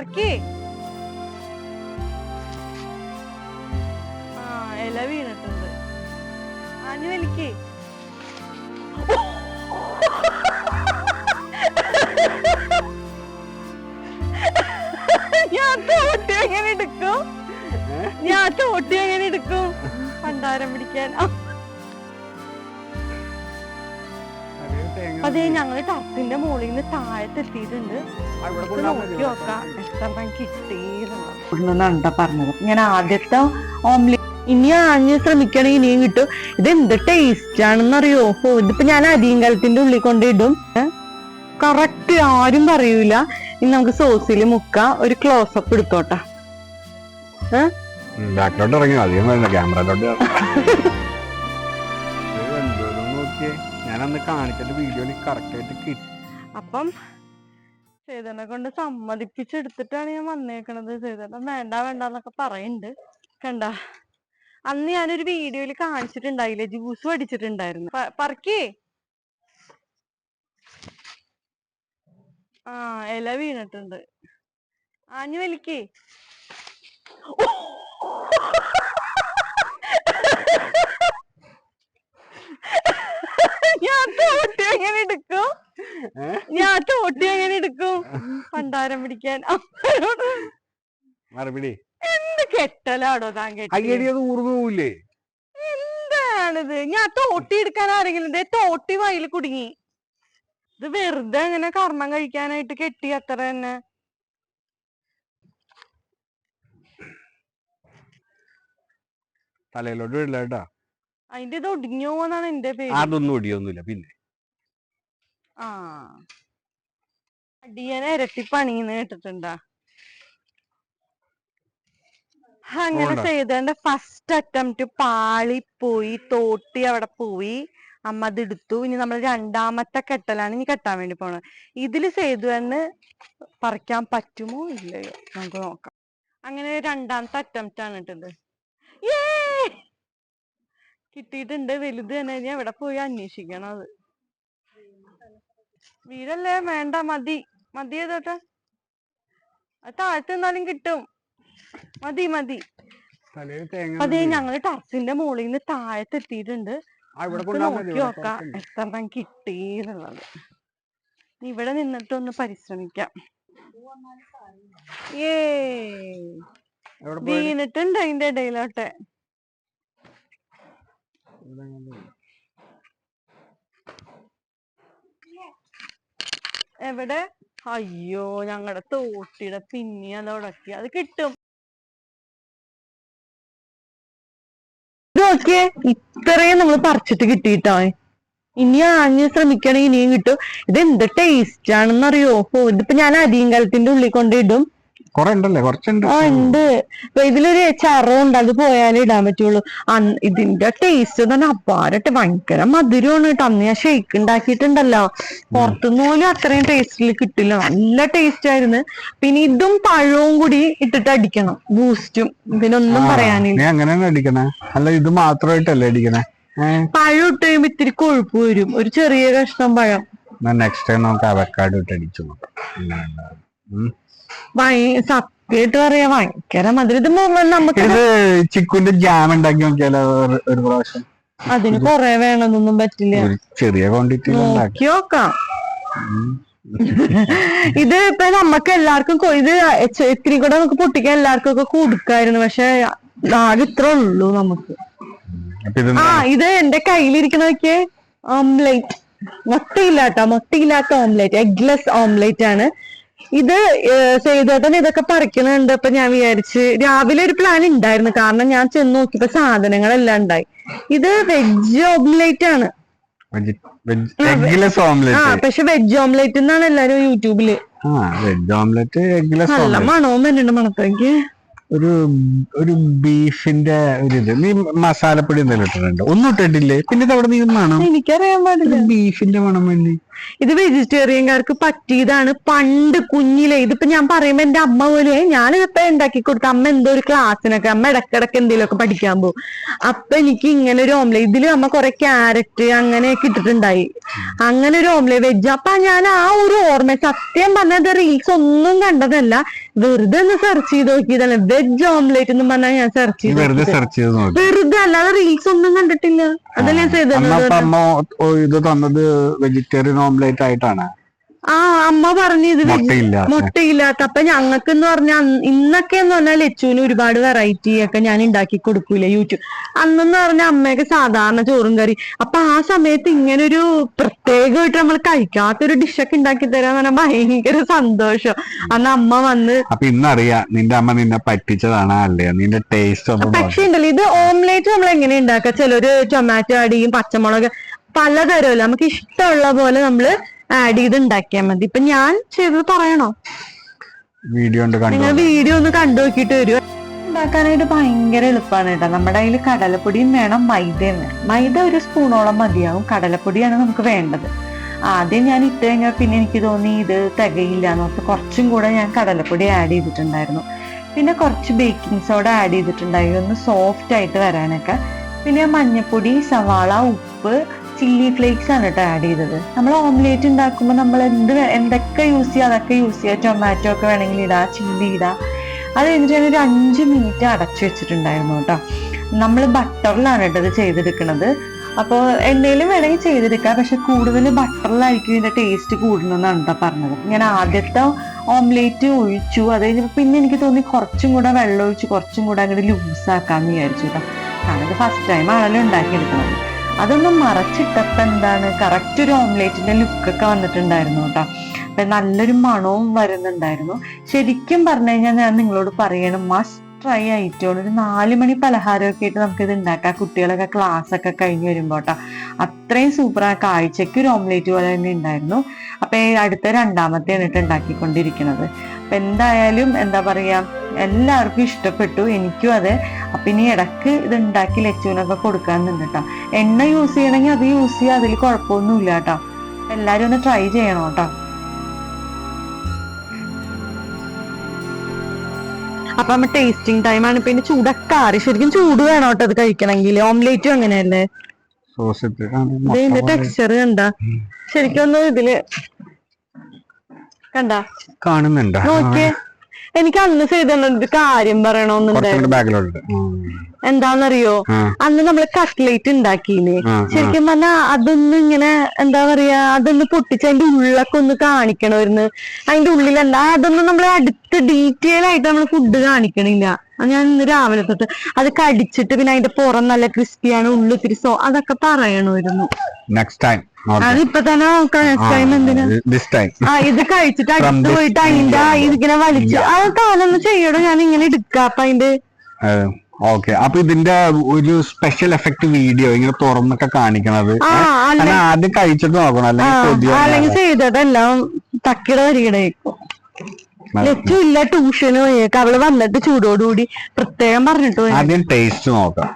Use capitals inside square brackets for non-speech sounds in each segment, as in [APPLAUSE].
പറക്കി ആ ഇല വീണിട്ടുണ്ട്. ആഞ്ഞു വലിക്ക്. ഞാൻ തോട്ടി എങ്ങനെ എടുക്കും? ഞാൻ തോട്ടി എങ്ങനെ എടുക്കും? പണ്ടാരം പിടിക്കാൻ. അതെ ഞങ്ങൾ ടർക്കിന്റെ മുകളിൽ നിന്ന് താഴത്തെത്തിയിട്ടുണ്ട്. നോക്കി നോക്കാം. എത്രണ്ണം കിട്ടിയെന്നുള്ളത് പറഞ്ഞത്? ഞാൻ ആദ്യത്തെ ഓംലെറ്റ് ഇനി ആഞ്ഞ് ശ്രമിക്കണേ ഇനിയും കിട്ടും. ഇത് എന്ത് ടേസ്റ്റ് ആണെന്നറിയോ ഓ ഇതിപ്പോ ഞാൻ അരിയങ്കലത്തിന്റെ ഉള്ളിൽ കൊണ്ടിടും കറക്റ്റ് ആരും പറയൂല. ഇനി നമുക്ക് സോസിൽ മുക്ക ഒരു ക്ലോസ് ക്ലോസപ്പ് എടുത്തോട്ടെ ബാക്കിലോട്ട് ഇറങ്ങി. അധികം ക്യാമറയിലോട്ട് [LAUGHS] നോക്കിയേ? ഞാൻ അന്ന് കാണിച്ചിട്ട് വീഡിയോയിൽ കറക്റ്റ് ആയിട്ട് കിട്ടി അപ്പം സേതനെ കൊണ്ട് സമ്മതിപ്പിച്ചെടുത്തിട്ടാണ് ഞാൻ വന്നേക്കണത്. സേതന വേണ്ട വേണ്ട എന്നൊക്കെ പറയുന്നുണ്ട് കണ്ട? അന്ന് ഞാനൊരു വീഡിയോയിൽ കാണിച്ചിട്ടുണ്ടായില്ലേ ജ്യൂസ് അടിച്ചിട്ടുണ്ടായിരുന്നു പറക്കേ. ആ ഇല വീണിട്ടുണ്ട്. ആഞ്ഞു വലിക്കേ. [LAUGHS] ഞാൻ തോട്ടി എങ്ങനെ എടുക്കും? ഞാൻ തോട്ടി എങ്ങനെ എടുക്കും? പണ്ടാരം പിടിക്കാൻ. മറുപടി. എന്ത് കെട്ടലാടോ താൻ കെട്ടി അയ്യടി അത് ഊർന്നു പോവില്ലേ? എന്താണിത്? ഞാൻ തോട്ടി എടുക്കാൻ ആരെങ്കിലും തോട്ടി വയൽ കുടുങ്ങി. ഇത് വെറുതെ അങ്ങനെ കർമ്മം കഴിക്കാനായിട്ട് കെട്ടി അത്ര തന്നെ. തലയിലോട്ട് വീടില്ല കേട്ടാ അതിന്റെ ഇത് ഒടിഞ്ഞോ എന്നാണ് എന്റെ പേര്. അതൊന്നും ഒടിയൊന്നുമില്ല പിന്നെ. ആ. അടിയനെ ഇരട്ടി പണിന്ന് കേട്ടിട്ടുണ്ടാ? അങ്ങനെ ചെയ്തോണ്ട് ഫസ്റ്റ് അറ്റംപ്റ്റ് പാളി പോയി തോട്ടി അവിടെ പോയി. അമ്മ അത് എടുത്തു. ഇനി നമ്മൾ രണ്ടാമത്തെ കെട്ടലാണ് ഇനി കെട്ടാൻ വേണ്ടി പോണത്. ഇതിൽ എന്ന് പറിക്കാൻ പറ്റുമോ ഇല്ലയോ? നമുക്ക് നോക്കാം. അങ്ങനെ രണ്ടാമത്തെ അറ്റംപ്റ്റ് ആണ് Yay! കിട്ടിയിട്ടുണ്ട്. വലുത് തന്നെ. ഞാൻ എവിടെ പോയി അന്വേഷിക്കണം അത്. വീടല്ലേ? വേണ്ട. മതി. മതി ഏതോട്ടെ? അത് താഴത്ത് നിന്നാലും കിട്ടും. മതി മതി. അതെ ഞങ്ങൾ ടർസിന്റെ മുകളിൽ നിന്ന് താഴത്ത് എത്തിയിട്ടുണ്ട് നോക്കി നോക്കാം എത്ര കിട്ടി എന്നുള്ളത്. ഇവിടെ നിന്നിട്ട് ഒന്ന് പരിശ്രമിക്കാം. ഏ? വീണിട്ടുണ്ട് അതിന്റെ ഇടയിലോട്ടെ. എവിടെ? അയ്യോ ഞങ്ങളുടെ തോട്ടിയുടെ പിന്നെ അത് ഉടക്കി അത് കിട്ടും. നോക്കിയേ ഇത്രയും നമ്മൾ പറിച്ചിട്ട് കിട്ടിയിട്ടോ? ഇനി ആഞ്ഞ് ശ്രമിക്കണേ ഇനിയും കിട്ടും. ഇത് എന്ത് ടേസ്റ്റ് ആണെന്നറിയോ ഇതിപ്പോ ഞാൻ അരിയങ്കലത്തിന്റെ ഉള്ളിൽ കൊണ്ടിടും. കൊറേ ഉണ്ടല്ലേ കുറച്ചുണ്ട്. ആ ഉണ്ട്. അപ്പൊ ഇതിലൊരു ചറവുണ്ട് അത് പോയാലേ ഇടാൻ പറ്റുള്ളൂ. ഇതിന്റെ ടേസ്റ്റ് തന്നെ അപ്പാരട്ടെ ഭയങ്കര മധുരമാണ് കേട്ടോ. അന്ന് ഞാൻ ഷെയ്ക്ക് ഉണ്ടാക്കിയിട്ടുണ്ടല്ലോ. പുറത്തുനിന്ന് പോലും അത്രയും ടേസ്റ്റിൽ കിട്ടില്ല. നല്ല ടേസ്റ്റ് ആയിരുന്നു. പിന്നെ ഇതും പഴവും കൂടി ഇട്ടിട്ട് അടിക്കണം. ബൂസ്റ്റും പിന്നെ ഒന്നും പറയാനില്ല. നീ അങ്ങനെയാണ് അടിക്കണേ? അല്ല ഇത് മാത്രമായിട്ടല്ലേ അടിക്കണേ? പഴം ഇട്ട് കഴിയുമ്പോ ഇത്തിരി കൊഴുപ്പ് വരും. ഒരു ചെറിയ കഷ്ണം പഴം. നെക്സ്റ്റ് ടൈം നമുക്ക് അവക്കാട് ഇട്ട് അടിച്ചു നോക്കാം. സത്യമായിട്ട് പറയാ ഭയങ്കര മധുരം. ഇത് നമുക്ക് ഇത് ചിക്കുന്റെ ജാം ഉണ്ടാക്കി നോക്കിയാലോ ഒരു- പ്രാവശ്യം. അതിന് കൊറേ വേണമെന്നൊന്നും പറ്റില്ല. ചെറിയ ക്വാണ്ടിറ്റി നോക്കി ഇത് ഇപ്പൊ നമ്മക്ക് എല്ലാവർക്കും ഇത് ഇത്തിരി കൂടെ നമുക്ക് പൊട്ടിക്കാൻ എല്ലാവർക്കും ഒക്കെ കൊടുക്കായിരുന്നു. പക്ഷെ ആകെ ഇത്ര ഉള്ളൂ നമുക്ക്. ആ ഇത് എന്റെ കയ്യിലിരിക്കുന്ന നോക്കിയേ ഓംലേറ്റ് മൊട്ടയില്ലാട്ടോ മുട്ടയില്ലാത്ത ഓംലേറ്റ് എഗ്ലെസ് ഓംലേറ്റ് ആണ്. ഇത് സേതോട്ടൻ ഇതൊക്കെ പറിക്കുന്നുണ്ട് അപ്പൊ ഞാൻ വിചാരിച്ച് രാവിലെ ഒരു പ്ലാൻ ഉണ്ടായിരുന്നു കാരണം ഞാൻ ചെന്ന് നോക്കിയപ്പോ സാധനങ്ങളെല്ലാം ഉണ്ടായി ഇത് വെജ് ഓംലേറ്റ് ആണ്. ആ പക്ഷെ വെജ് ഓംലേറ്റ് എന്നാണ് എല്ലാരും യൂട്യൂബിൽ. വെജ് ഓംലെറ്റ് നല്ല മണവും വരുന്നുണ്ട് മണത്തേക്ക്. ഒരു ഒരു ബീഫിന്റെ ഒരു ഇത്. നീ മസാലപ്പൊടി എന്തെങ്കിലും ഇട്ടിട്ടുണ്ട്? ഒന്നും ഇട്ടിട്ടില്ലേ? പിന്നെ അവിടെ നീ മണം എനിക്കറിയാൻ പാടില്ല. ബീഫിന്റെ മണം വേണ്ടി ഇത് വെജിറ്റേറിയൻകാർക്ക് പറ്റിയതാണ്. പണ്ട് കുഞ്ഞിലെ ഇതിപ്പോ ഞാൻ പറയുമ്പോ എന്റെ അമ്മ പോലെ ഞാൻ ഇപ്പൊ ഉണ്ടാക്കി കൊടുത്ത അമ്മ എന്തോ ഒരു ക്ലാസ്സിനൊക്കെ അമ്മ ഇടക്കിടക്ക് എന്തെങ്കിലുമൊക്കെ പഠിക്കാൻ പോകും. അപ്പൊ എനിക്ക് ഇങ്ങനെ ഒരു ഓംലെ ഇതിൽ അമ്മ കുറെ ക്യാരറ്റ് അങ്ങനെയൊക്കെ ഇട്ടിട്ടുണ്ടായി. അങ്ങനെ ഒരു ഓംലെ വെജ് അപ്പൊ ഞാൻ ആ ഒരു ഓർമ്മ സത്യം പറഞ്ഞത് റീൽസ് ഒന്നും കണ്ടതല്ല. വെറുതെ ഒന്ന് സെർച്ച് ചെയ്ത് നോക്കിയതല്ല. വെജ് ഓംലേറ്റ് എന്ന് പറഞ്ഞാൽ ഞാൻ സെർച്ച് ചെയ്ത് വെറുതെ സെർച്ച് ചെയ്ത് നോക്കി. വെറുതെ അല്ലാതെ റീൽസ് ഒന്നും കണ്ടിട്ടില്ല. അതല്ലേ ചെയ്തത്. ഇത് തന്നത് വെജിറ്റേറിയൻ ഓംലേറ്റ് ആയിട്ടാണ്. ആ അമ്മ പറഞ്ഞു ഇത് മുട്ടയില്ലാത്ത. അപ്പൊ ഞങ്ങൾക്ക് എന്ന് പറഞ്ഞാൽ ഇന്നൊക്കെ എന്ന് പറഞ്ഞാൽ ലച്ചുവിന് ഒരുപാട് വെറൈറ്റി ഒക്കെ ഞാൻ ഉണ്ടാക്കി കൊടുക്കൂല യൂട്യൂബ്. അന്നെന്ന് പറഞ്ഞ അമ്മയൊക്കെ സാധാരണ ചോറും കറി. അപ്പൊ ആ സമയത്ത് ഇങ്ങനെ ഒരു പ്രത്യേകമായിട്ട് നമ്മൾ കഴിക്കാത്തൊരു ഡിഷൊക്കെ ഉണ്ടാക്കി തരാന്ന് പറഞ്ഞാൽ ഭയങ്കര സന്തോഷം. അന്ന് അമ്മ വന്ന് അപ്പൊ ഇന്നറിയാ നിന്റെ അമ്മ നിന്നെ പറ്റിച്ചതാണ് അല്ലേ നിന്റെ ടേസ്റ്റ്. പക്ഷേ ഉണ്ടല്ലോ ഇത് ഓംലേറ്റ് നമ്മൾ എങ്ങനെ ഉണ്ടാക്കുക? ചിലര് ടൊമാറ്റോ അടിയും പച്ചമുളക് പലതരമല്ല? നമുക്ക് ഇഷ്ടമുള്ള പോലെ നമ്മൾ ആഡ് ചെയ്ത് ഉണ്ടാക്കിയാൽ മതി. ഇപ്പൊ ഞാൻ ചെയ്തത് പറയണോ? വീഡിയോ നിങ്ങൾ വീഡിയോ ഒന്ന് കണ്ടു നോക്കിയിട്ട് വരൂ. ഉണ്ടാക്കാനായിട്ട് ഭയങ്കര എളുപ്പമാണ് കേട്ടോ. നമ്മുടെ കയ്യിൽ കടലപ്പൊടിയും വേണം മൈദയും മൈദ ഒരു സ്പൂണോളം മതിയാവും. കടലപ്പൊടിയാണ് നമുക്ക് വേണ്ടത്. ആദ്യം ഞാൻ ഇട്ട് കഴിഞ്ഞാൽ പിന്നെ എനിക്ക് തോന്നി ഇത് തികയില്ല എന്നോർത്ത് കുറച്ചും കൂടെ ഞാൻ കടലപ്പൊടി ആഡ് ചെയ്തിട്ടുണ്ടായിരുന്നു. പിന്നെ കുറച്ച് ബേക്കിംഗ് സോഡ ആഡ് ചെയ്തിട്ടുണ്ടായി ഒന്ന് സോഫ്റ്റ് ആയിട്ട് വരാനൊക്കെ. പിന്നെ മഞ്ഞപ്പൊടി സവാള ഉപ്പ് ചില്ലി ഫ്ലേക്സ് ആണ് കേട്ടോ ആഡ് ചെയ്തത്. നമ്മൾ ഓംലേറ്റ് ഉണ്ടാക്കുമ്പോൾ നമ്മൾ എന്ത് എന്തൊക്കെ യൂസ് ചെയ്യുക അതൊക്കെ യൂസ് ചെയ്യുക ടൊമാറ്റോ ഒക്കെ വേണമെങ്കിൽ ഇടാം ചില്ലി ഇടാം. അത് കഴിഞ്ഞിട്ട് ഒരു അഞ്ച് മിനിറ്റ് അടച്ചു വെച്ചിട്ടുണ്ടായിരുന്നു കേട്ടോ നമ്മൾ ബട്ടറിലാണ് കേട്ടോ ഇത് ചെയ്തെടുക്കുന്നത് അപ്പോൾ എണ്ണയിലും വേണമെങ്കിൽ ചെയ്തെടുക്കാം. പക്ഷെ കൂടുതൽ ബട്ടറിലായിരിക്കും ഇതിന്റെ ടേസ്റ്റ് കൂടുന്നതെന്നാണ് കേട്ടോ പറഞ്ഞത്. ഞാൻ ആദ്യത്തെ ഓംലേറ്റ് ഒഴിച്ചു. അത് കഴിഞ്ഞപ്പോൾ പിന്നെ എനിക്ക് തോന്നി കുറച്ചും കൂടെ വെള്ളം ഒഴിച്ച് കുറച്ചും കൂടെ അങ്ങോട്ട് ലൂസാക്കാമെന്ന് വിചാരിച്ചു കേട്ടോ കാരണം ഫസ്റ്റ് ടൈം ആണല്ലോ ഉണ്ടാക്കിയെടുക്കുന്നത്. അതൊന്നും മറച്ചിട്ടപ്പോ എന്താണ്? കറക്റ്റ് ഒരു ഓംലേറ്റിന്റെ ലുക്കൊക്കെ വന്നിട്ടുണ്ടായിരുന്നു കേട്ടോ. അപ്പൊ നല്ലൊരു മണവും വരുന്നുണ്ടായിരുന്നു. ശരിക്കും പറഞ്ഞു കഴിഞ്ഞാൽ ഞാൻ നിങ്ങളോട് പറയണം മസ്റ്റ് ട്രൈ ആയിട്ടോ ഒരു നാല് മണി പലഹാരമൊക്കെ ആയിട്ട് ഇത് ഉണ്ടാക്കാം. കുട്ടികളൊക്കെ ക്ലാസ് ഒക്കെ കഴിഞ്ഞ് വരുമ്പോ കേട്ടോ. അത്രയും സൂപ്പർ ആ കാഴ്ചക്ക് ഒരു ഓംലേറ്റ് പോലെ തന്നെ ഉണ്ടായിരുന്നു. അപ്പൊ അടുത്ത രണ്ടാമത്തെ ഇട്ട് ഉണ്ടാക്കിക്കൊണ്ടിരിക്കുന്നത്. അപ്പൊ എന്തായാലും എന്താ പറയുക എല്ലാവർക്കും ഇഷ്ടപ്പെട്ടു എനിക്കും അതെ. അപ്പം ഇനി ഇടയ്ക്ക് ഇത് ഉണ്ടാക്കി ലച്ചുവിനൊക്കെ കൊടുക്കാന്നുണ്ട് കേട്ടോ എണ്ണ യൂസ് ചെയ്യണമെങ്കിൽ അത് യൂസ് ചെയ്യുക അതിൽ കുഴപ്പമൊന്നുമില്ല കേട്ടോ. എല്ലാവരും ഒന്ന് ട്രൈ ചെയ്യണം കേട്ടോ. അപ്പൊ നമ്മ ടേസ്റ്റിംഗ് ടൈം ആണ്. പിന്നെ ചൂടൊക്കെ ആറി. ശരിക്കും ചൂട് വേണം കേട്ടോ അത് കഴിക്കണമെങ്കിൽ. ഓംലേറ്റും അങ്ങനെയല്ലേ? ഇതിന്റെ ടെക്സ്ചർ കണ്ട. ശരിക്കും ഒന്ന് ഇതിൽ കണ്ട? കാണുന്നുണ്ട്. നോക്കിയേ. എനിക്ക് അന്ന് ചെയ്തിട്ടുണ്ട് കാര്യം പറയണോന്നുണ്ടായിരുന്നു ബാക്കിലോട്ട്. എന്താന്നറിയോ? അന്ന് നമ്മൾ കട്ട്ലേറ്റ് ഉണ്ടാക്കിയില്ലേ. ശരിക്കും പറഞ്ഞാ അതൊന്നും ഇങ്ങനെ എന്താ പറയാ അതൊന്ന് പൊട്ടിച്ച് അതിന്റെ ഉള്ളൊക്കെ ഒന്ന് കാണിക്കണമായിരുന്നു. അതിന്റെ എന്താ അതൊന്നും നമ്മൾ അടുത്ത് ഡീറ്റെയിൽ ആയിട്ട് നമ്മൾ ഫുഡ് കാണിക്കണില്ല. ഞാൻ ഇന്ന് രാവിലെ തൊട്ട് അത് കടിച്ചിട്ട് പിന്നെ അതിന്റെ പുറം നല്ല ക്രിസ്പിയാണ് ഉള്ളു ഇത്തിരി സോ അതൊക്കെ പറയണമായിരുന്നു. നെക്സ്റ്റ് ടൈം അതിപ്പൊ തന്നെ നോക്കാം. നെക്സ്റ്റ് ടൈം എന്തിനാ? ദിസ് ടൈം ആ ഇത് കഴിച്ചിട്ട് അടുത്ത് പോയിട്ട് അതിന്റെ ആ ഇതിങ്ങനെ വലിച്ചു അത് താനൊന്ന് ചെയ്യണം ഞാൻ ഇങ്ങനെ എടുക്കാം. അപ്പൊ അതിന്റെ ഓക്കെ അപ്പൊ ഇതിന്റെ ഒരു സ്പെഷ്യൽ എഫക്ട് വീഡിയോ ഇങ്ങനെ തുറന്നൊക്കെ കാണിക്കണത്. ആദ്യം കഴിച്ചിട്ട് നോക്കണം അല്ലെങ്കിൽ ചെയ്തതെല്ലാം തക്കിട വരികടേക്കും ലച്ചു ഇല്ല ട്യൂഷന് പോയേക്ക് അവൾ വന്നിട്ട് ചൂടോടുകൂടി പ്രത്യേകം പറഞ്ഞിട്ട് ആദ്യം ടേസ്റ്റ് നോക്കാം.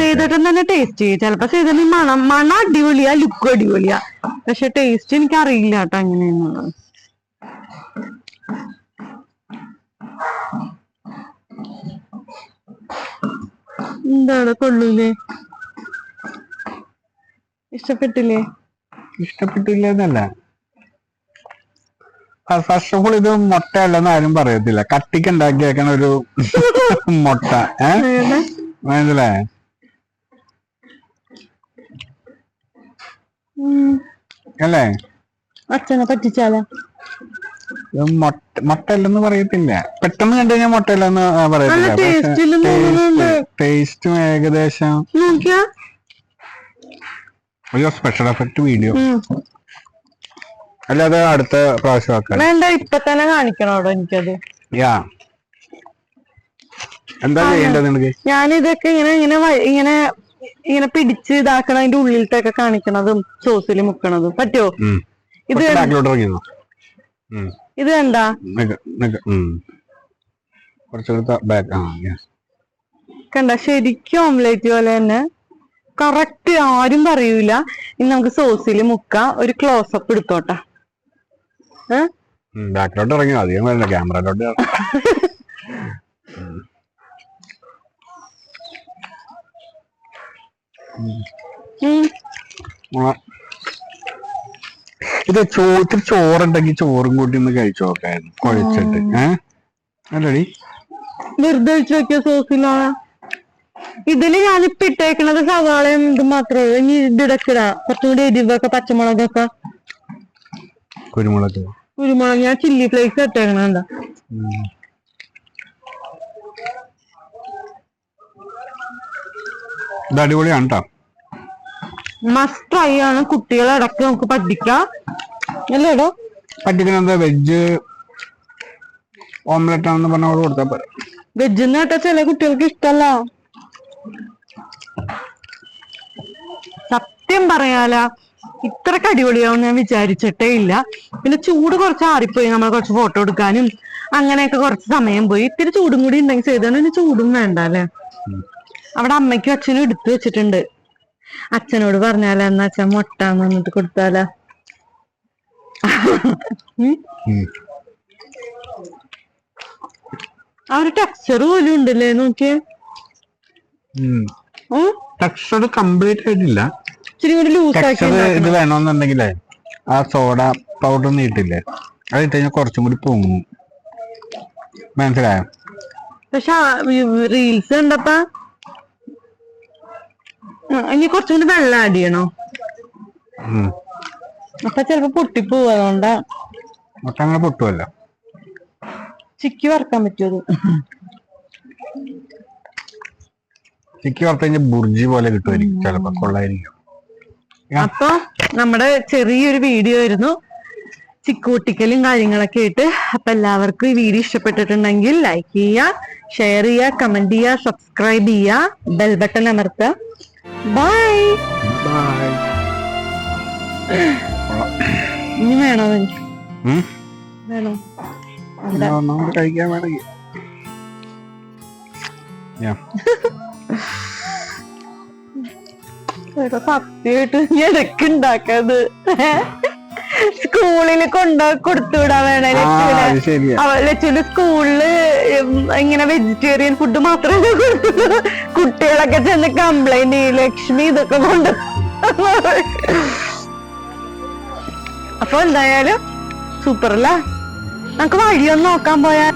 ചെയ്തിട്ടും തന്നെ ടേസ്റ്റ് ചെയ്യും ചിലപ്പോ ചെയ്തിട്ട് മണം മണം അടിപൊളിയാ ലുക്ക് അടിപൊളിയാ. പക്ഷെ ടേസ്റ്റ് എനിക്ക് അറിയില്ല കേട്ടോ അങ്ങനെയെന്നുള്ളത് എന്താണ് കൊള്ളൂലേ? ഇഷ്ടപ്പെട്ടില്ലേ? ഇഷ്ടപ്പെട്ടില്ല എന്നല്ല. ഫസ്റ്റ് ഓഫ് ഓൾ ഇത് മുട്ട അല്ലെന്ന് ആരും പറയത്തില്ല. കട്ടിക്ക് ഉണ്ടാക്കിയേക്കണ ഒരു [LAUGHS] മുട്ട. ഏ? ഏതാ? മനസ്സിലായേ? ഉം. അല്ലേ? അച്ഛനെ പറ്റിച്ചാലോ? ഇത് മുട്ട മുട്ട അല്ലെന്ന് പറയത്തില്ല. പെട്ടെന്ന് കണ്ടു കഴിഞ്ഞാൽ മുട്ടല്ലെന്ന് പറയത്തില്ല. ടേസ്റ്റും ഏകദേശം ഒരു സ്പെഷ്യൽ എഫക്ട് വീഡിയോ. അല്ലാതെ അടുത്ത പ്രാവശ്യം ആക്കാൻ. വേണ്ട ഇപ്പൊ തന്നെ കാണിക്കണോടോ എനിക്കത്. യാ. എന്താ ചെയ്യേണ്ടത് നിനക്ക്? ഞാൻ ഇതൊക്കെ ഇങ്ങനെ ഇങ്ങനെ ഇങ്ങനെ ഇങ്ങനെ പിടിച്ച് ഇതാക്കണ അതിന്റെ ഉള്ളിലത്തൊക്കെ കാണിക്കണതും സോസിൽ മുക്കണതും. പറ്റുമോ ഉം. ഇത് ഇത് എന്താ കണ്ട? ശരിക്കും ഓംലേറ്റ് പോലെ തന്നെ. കറക്റ്റ് ആരും പറയൂല. ഇനി നമുക്ക് സോസിൽ മുക്ക. ഒരു ക്ലോസപ്പ് എടുത്തോട്ടെ? ബാക്കിലോട്ട് ഇറങ്ങി അധികം വരില്ല ക്യാമറയിലോട്ട്. ഇത് ചോ ഇത്തിരി ചോറുണ്ടെങ്കിൽ ചോറും കൂട്ടി ഒന്ന് കഴിച്ചു നോക്കായിരുന്നു കുഴച്ചിട്ട്. ഏഹ് അല്ലടി. വെറുതെ വെച്ച് വെക്കിയ സോസിലാണ് ഇതിൽ ഞാനിപ്പോ ഇട്ടേക്കണത് സവാളയും ഇത് മാത്രമേ ഉള്ളൂ. ഇനി ഇതിടക്കിടാ. ഇടക്കിട കുറച്ചും കൂടി എരിവൊക്കെ പച്ചമുളകൊക്കെ. കുരുമുളക്. കുരുമുളക് ഞാൻ ചില്ലി ഫ്ലേക്സ് ഇട്ടേക്കണ എന്താ ഇത് അടിപൊളിയാണ് കേട്ടോ മസ്റ്റ് ട്രൈ ആണ്. കുട്ടികളെ ഇടയ്ക്ക് നമുക്ക് പഠിക്കാം അല്ലേടോ പറ്റിക്കുന്ന വെജ് ഓംലെറ്റ് ആണെന്ന് പറഞ്ഞ അവിടെ കൊടുത്താൽ പോരെ. വെജ് എന്ന് കേട്ടാ ചില കുട്ടികൾക്ക് ഇഷ്ടല്ല. സത്യം പറയാല. ഇത്രക്ക് അടിപൊളിയാവും ഞാൻ വിചാരിച്ചിട്ടേ ഇല്ല. പിന്നെ ചൂട് കുറച്ച് ആറിപ്പോയി. നമ്മൾ കുറച്ച് ഫോട്ടോ എടുക്കാനും അങ്ങനെയൊക്കെ കുറച്ച് സമയം പോയി. ഇത്തിരി ചൂടും കൂടി ഉണ്ടെങ്കിൽ ചെയ്തോണ്ട് ഇനി ചൂടും വേണ്ട അല്ലെ? അവിടെ അമ്മയ്ക്കും അച്ഛനും എടുത്തു വെച്ചിട്ടുണ്ട്. അച്ഛനോട് പറഞ്ഞാലോ എന്നാ അച്ഛൻ മുട്ടാന്ന് എന്നിട്ട് കൊടുത്താലോ. ആ ഒരു ടെക്സ്ചർ പോലും ഉണ്ടല്ലേ? നോക്കിയേ. ടെക്സ്ചർ കംപ്ലീറ്റ് ആയിട്ടില്ല. ഇച്ചിരി കൂടി ഇത് വേണമെന്നുണ്ടെങ്കിലേ ആ സോഡ പൗഡർ നീട്ടില്ലേ അത് ഇട്ട് കഴിഞ്ഞാൽ കുറച്ചും കൂടി പൊങ്ങും. മനസ്സിലായോ? പക്ഷെ റീൽസ് കണ്ടപ്പ ഇനി കുറച്ചും കൂടി വെള്ളം ആഡ് ചെയ്യണോ. അപ്പൊ ചെലപ്പോ പൊട്ടിപ്പോവും അതുകൊണ്ടാ. മുട്ട അങ്ങനെ പൊട്ടുമല്ലോ ചിക്കി വറക്കാൻ പറ്റുമോ ചിക്കി വറുത്ത് കഴിഞ്ഞാൽ ബുർജി പോലെ കിട്ടുമായിരിക്കും ചിലപ്പോ കൊള്ളായിരിക്കും. അപ്പൊ നമ്മുടെ ചെറിയൊരു വീഡിയോ ആയിരുന്നു. ചിക്കൂട്ടിക്കലും കാര്യങ്ങളൊക്കെ ആയിട്ട്. അപ്പൊ എല്ലാവർക്കും ഈ വീഡിയോ ഇഷ്ടപ്പെട്ടിട്ടുണ്ടെങ്കിൽ ലൈക്ക് ചെയ്യുക ഷെയർ ചെയ്യുക കമന്റ് ചെയ്യുക സബ്സ്ക്രൈബ് ചെയ്യുക ബെൽ ബട്ടൺ അമർത്തുക. ബൈ ബൈ ഇനി വേണോ വേണോ? കഴിക്കാൻ വേണമെങ്കിൽ. [LAUGHS] ഇതൊക്കെ സത്യമായിട്ട് ഇടയ്ക്ക് ഉണ്ടാക്കാത് സ്കൂളിൽ കൊണ്ട കൊടുത്തുവിടാൻ വേണേ ലച്ചുവിനെ. ലച്ചുവിന്റെ സ്കൂളിൽ ഇങ്ങനെ വെജിറ്റേറിയൻ ഫുഡ് മാത്രമേ കൊടുത്തുള്ളൂ. കുട്ടികളൊക്കെ ചെന്ന് കംപ്ലൈന്റ് ചെയ്യും ലക്ഷ്മി ഇതൊക്കെ കൊണ്ട് അപ്പൊ എന്തായാലും സൂപ്പർ അല്ല നമുക്ക് വഴിയൊന്ന് നോക്കാൻ പോയാൽ